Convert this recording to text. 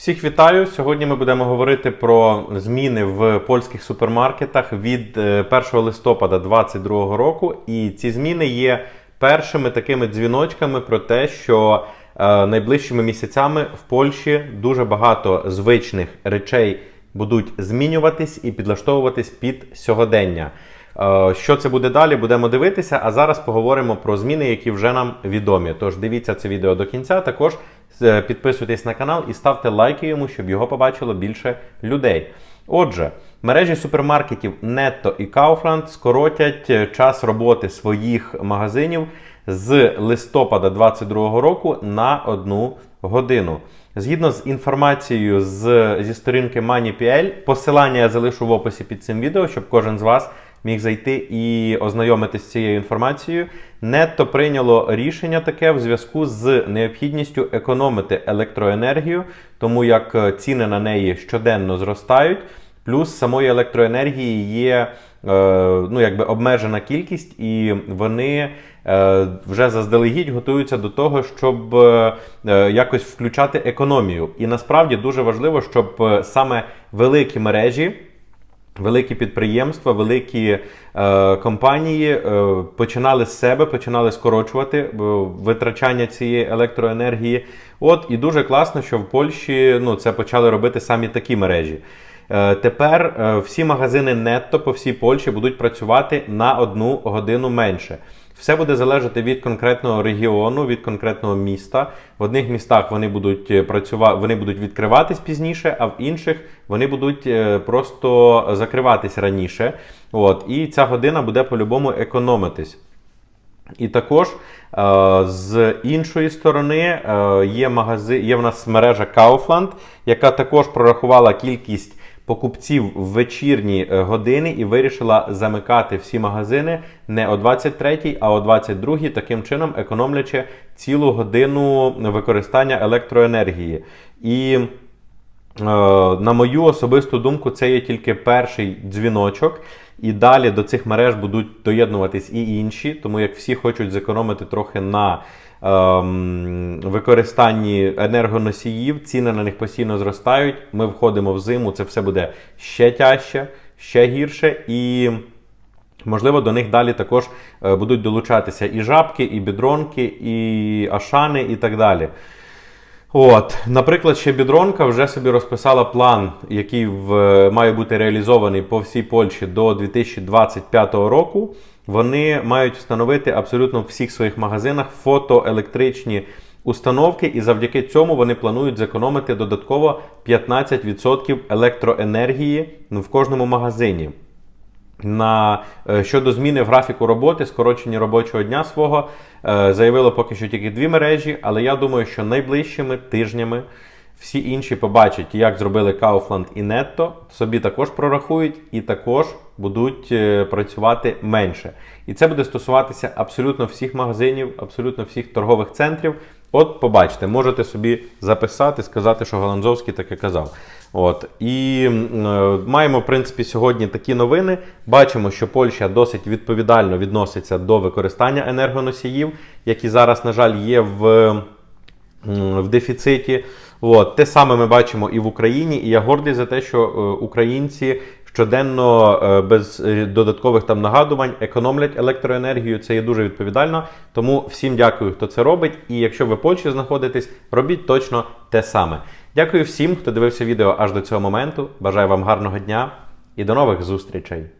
Всіх вітаю! Сьогодні ми будемо говорити про зміни в польських супермаркетах від е, 1 листопада 2022 року. І ці зміни є першими такими дзвіночками про те, що е, найближчими місяцями в Польщі дуже багато звичних речей будуть змінюватись і підлаштовуватись під сьогодення. Е, Що це буде далі, будемо дивитися. А зараз поговоримо про зміни, які вже нам відомі. Тож дивіться це відео до кінця. Також е, підписуйтесь на канал і ставте лайки йому, щоб його побачило більше людей. Отже, мережі супермаркетів Netto і Kaufland скоротять е, час роботи своїх магазинів з листопада 2022 року на одну годину. Згідно з інформацією з, зі сторінки MoneyPL, посилання я залишу в описі під цим відео, щоб кожен з вас міг зайти і ознайомитись з цією інформацією. Нетто прийняло рішення таке в зв'язку з необхідністю економити електроенергію, тому як е, ціни на неї щоденно зростають. Плюс самої електроенергії є е, ну, якби обмежена кількість, і вони е, вже заздалегідь готуються до того, щоб е, е, якось включати економію. І насправді дуже важливо, щоб е, саме великі мережі. Великі підприємства, великі е, компанії е, починали з себе, починали скорочувати е, витрачання цієї електроенергії. От і дуже класно, що в Польщі ну, це почали робити самі такі мережі. Е, тепер е, всі магазини нетто по всій Польщі будуть працювати на одну годину менше. Все буде залежати від конкретного регіону, від конкретного міста. В одних містах вони будуть працювати, вони будуть відкриватись пізніше, а в інших вони будуть е, просто закриватись раніше. От і ця година буде по-любому економитись. І також е, з іншої сторони е, є магазин, є в нас мережа Kaufland, яка також прорахувала кількість покупців в вечірні е, години і вирішила замикати всі магазини не о 23, а о 22, таким чином економлячи цілу годину використання електроенергії. І е, на мою особисту думку, це є тільки перший дзвіночок. І далі до цих мереж будуть доєднуватись і інші, тому як всі хочуть зекономити трохи на ем, використанні енергоносіїв, ціни на них постійно зростають. Ми входимо в зиму, це все буде ще тяжче, ще гірше і. Можливо, до них далі також е, будуть долучатися і жабки, і бідронки, і ашани, і так далі. От, наприклад, ще бідронка вже собі розписала план, який в, має бути реалізований по всій Польщі до 2025 року. Вони мають встановити абсолютно в всіх своїх магазинах фотоелектричні установки, і завдяки цьому вони планують зекономити додатково 15% електроенергії в кожному магазині. На е, щодо зміни в графіку роботи, скорочення робочого дня свого е, заявило поки що тільки дві мережі, але я думаю, що найближчими тижнями всі інші побачать, як зробили Kaufland і Netto, собі також прорахують і також будуть е, працювати менше. І це буде стосуватися абсолютно всіх магазинів, абсолютно всіх торгових центрів. От, побачите, можете собі записати, сказати, що Галанзовський таке казав. От і е, маємо в принципі сьогодні такі новини. Бачимо, що Польща досить відповідально відноситься до використання енергоносіїв, які зараз, на жаль, є в, в дефіциті. От те саме ми бачимо і в Україні. І я гордий за те, що е, українці щоденно е, без е, додаткових там нагадувань економлять електроенергію. Це є дуже відповідально. Тому всім дякую, хто це робить. І якщо ви в Польщі знаходитесь, робіть точно те саме. Дякую всім, хто дивився відео аж до цього моменту. Бажаю вам гарного дня і до нових зустрічей!